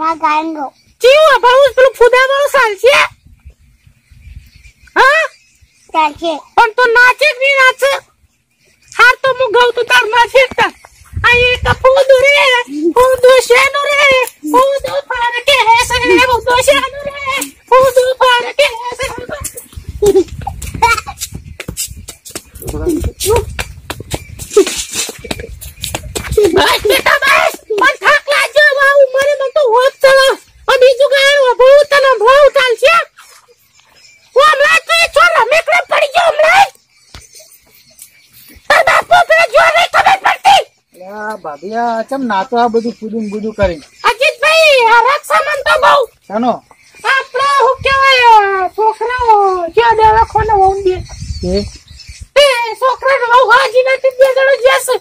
માં ગાયંગો ચીવું અભાવું પેલું ફુદા વાળો ચાલશે હા? ચાલશે પણ તો નાચે કે નહીં નાચે. હાર તો હું ગાઉં તો તાર નાચે જ તાર આ એક ફૂદુ રે ફૂદુ શેનું રે ફૂદુ ફાર કે હેસે ફૂદુ શેનું રે ફૂદુ ફાર કે હેસે બસ બેટા બસ મને થાક લાગ્યો હવે આ ઉંમરે મને તો હોત ચલો આ બીજું ગાયણ બહુ તને ભાવ ચાલશે હું હમણાં તો એ છોડ રમેકડે પડી ગયો હમણાં તાર બાપુ પેલા જોર નહીં ખબર પડતી આ ભાભી આ ચમ નાતો આ બધું ને બધું કરી અજીતભાઈ આ રક્ષાબંધન તો બહુ. શાનો? આપણે હું કહેવાય છોકરાઓ જે દવાખાને હોમ દે કે તે છોકરાને બહુ હાજી નથી બે જણો જશે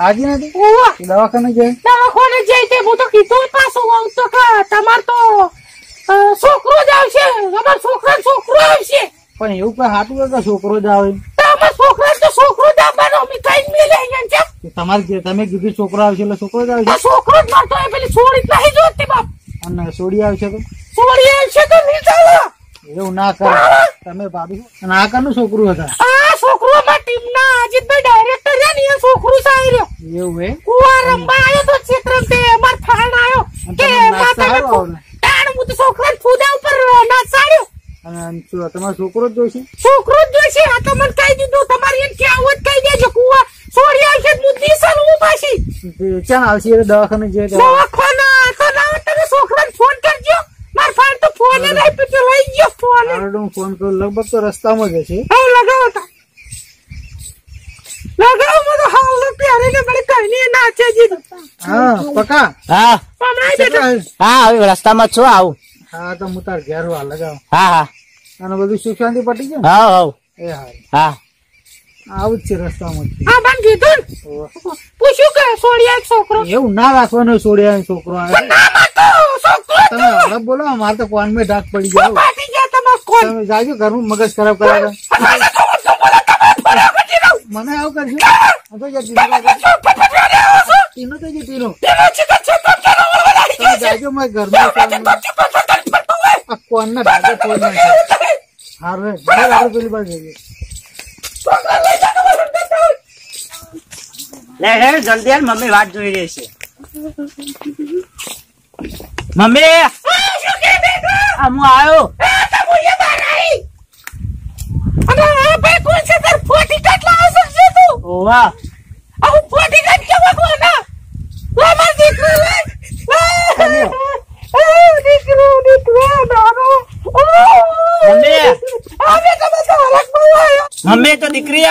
હાજી નથી? ઓવા દવાખાને જાય? દવાખાને જાય તે હું તો કીધું પાછો હોઉં તો કે તમાર તો છોકરો જ આવશે. અમાર છોકરા છોકરો આવશે. પણ એવું કઈ હાટું કે છોકરો જ આવે? તો અમાર છોકરા તો છોકરો અમે કઈ મેલે અહીંયા છે કે તમારે તમે કીધું છોકરો આવશે એટલે છોકરો જ આવશે? છોકરો જ મળતો હોય પેલી છોડી નહીં જોતી બાપ. અને સોડી આવશે તો? સોડી આવશે તો નહીં ચાલો. એવું ના કરે. તમે ભાભી અને આ કનું છોકરું હતા? આ છોકરો માં ટીમ ના અજીતભાઈ ડાયરેક્ટર છે ને એ છોકરું સારી રહ્યો. એવું હે કુવા રમવા આવ્યો તો ચિત્રમ તે અમાર ફાણ આવ્યો. કે આવડે. તાણ હું તો છોકરો ફૂદા ઉપર નાચાડ્યો અને આમ તમારો છોકરો જ જોઈશે છોકરો જ જોઈશે આ તો મને કહી દીધું તમારી એમ કહેવત કહી દેજો કુવા છોડી આવશે તો હું દીસલ હું ચાલ આવશે દવાખાને જે દવાખાના તો ના હોય તમે છોકરાને ફોન કરજો માર ફાણ તો ફોન નહીં પીછે લઈ ગયો ફોન હું ફોન કરું લગભગ તો રસ્તામાં જ હશે હા લગાવો તા લગાવો મને હાલ પ્યારીને મને કઈ નાચે જી હા પકા હા હમણાં કેટલા હા હવે રસ્તામાં છો આવું હા તો હું તાર ઘેર વા લગાવ હા હા અને બધું સુખ શાંતિ પટી ગયું હા હા એ હા હા આવું જ છે રસ્તામાં. હા બન કીધું ને. ઓહો. સોડિયા છોકરો? એવું ના રાખવાનું છોડ્યા છોકરો આવે. ના માતો છોકરો તમે બોલો મારે તો કોનમાં ડાક પડી ગયા. તમે? જાજો ઘરનું મગજ ખરાબ કરાવે. મને ફોન આવું કરજો તો ટીનો જે ટીનો જાજો મારા ઘરમાં કોન ના હારું ચાલ આપણે પેલી બાજુ જઈએ છોકરા લઈ જા તમારો ધંધો. લે જલ્દી આવ મમ્મી વાટ જોઈ રહી છે. મમ્મી! આ કે હું આવ્યો? ઓવા. આવું ફોટી કટ કેવા કોના લા માર દીકરો લે દીકરો દીકરો નાનો. મમ્મી! આવે તમે તો હરક બહુ આવ્યો. મમ્મી તો દીકરી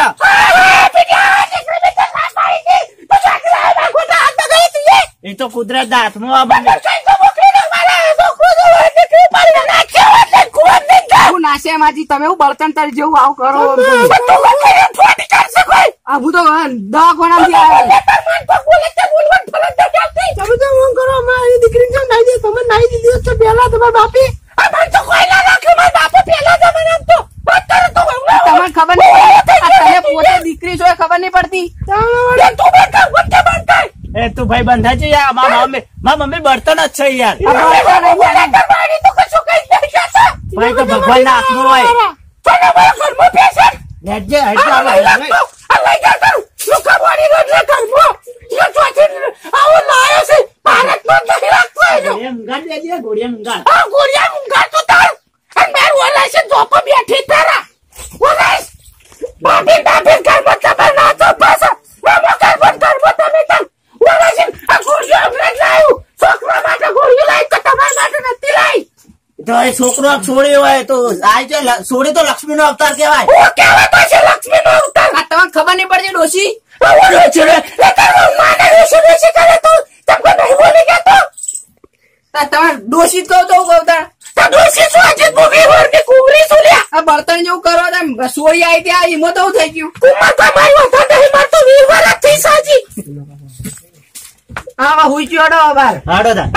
એ તો કુદરત ના હાથમાં નાશે માજી તમે હું બળતણ તારી જેવું આવું કરો આવું તો દવાખાનામાંથી આવ્યા તમે તો હું કરો મારી દીકરી છે નાઈ દે તમે નાઈ દીધી તો પહેલા તમારા બાપી. આ મને તો કોઈ ના રાખ્યો મારા બાપુ પહેલા જ મને આમ તો વાત કરે તો. હમણાં તમને ખબર નહીં આ તને પોતે દીકરી છો એ ખબર નહીં પડતી તાવડે તું બેટા વચ્ચે બંધ કર એ તું ભાઈ બંધા છે યાર. મારા મમ્મી મારા મમ્મી બળતણ જ છે યાર. ભાઈ તો ભગવાન ના હાથમાં હોય. લેજે હેડજો આવો લાયો છે. ભારતમાં નહીં રાખતો એનો. ઘોડિયા લેજે ઘોડિયા મૂંગા આ ગોળિયા મૂંગા તો તાર અને માર ઓલા છે ધોકો બેઠી તારા ઓલા બાપી બાપી ઘરમાં તમે ના તો પાછા મામા ઘરમાં ઘરમાં તમે તાર ઓલા છે આ ગોળિયો હમણાં જ લાયું છોકરા માટે ગોળિયો લાવી તો તમારા માટે નથી લાવી તો છોકરો છોડી હોય તો આય છે છોડી તો લક્ષ્મી નો અવતાર કહેવાય. હું કહેવાતો છે લક્ષ્મી નો અવતાર. આ તમને ખબર નહીં પડતી ડોશી? આ ઓલો છે રે એ તારો માને ડોશી ડોશી કરે તો તમને નહીં બોલી કે તો તા તમે ડોશી તો તો હું તા ડોશી તો શું આજે ભૂગી વર્ગી કુંવરી શું લ્યા? આ બળતણ જેવું કરો તેમ સોળી આવી ત્યાં ઈમો તો થઈ ગયું? કુમાર તો મારી વાતા નહીં મારતો વીરવાર વીર થઈ સાજી. હા હુઈ ગયો ડો બાર હાડો તા.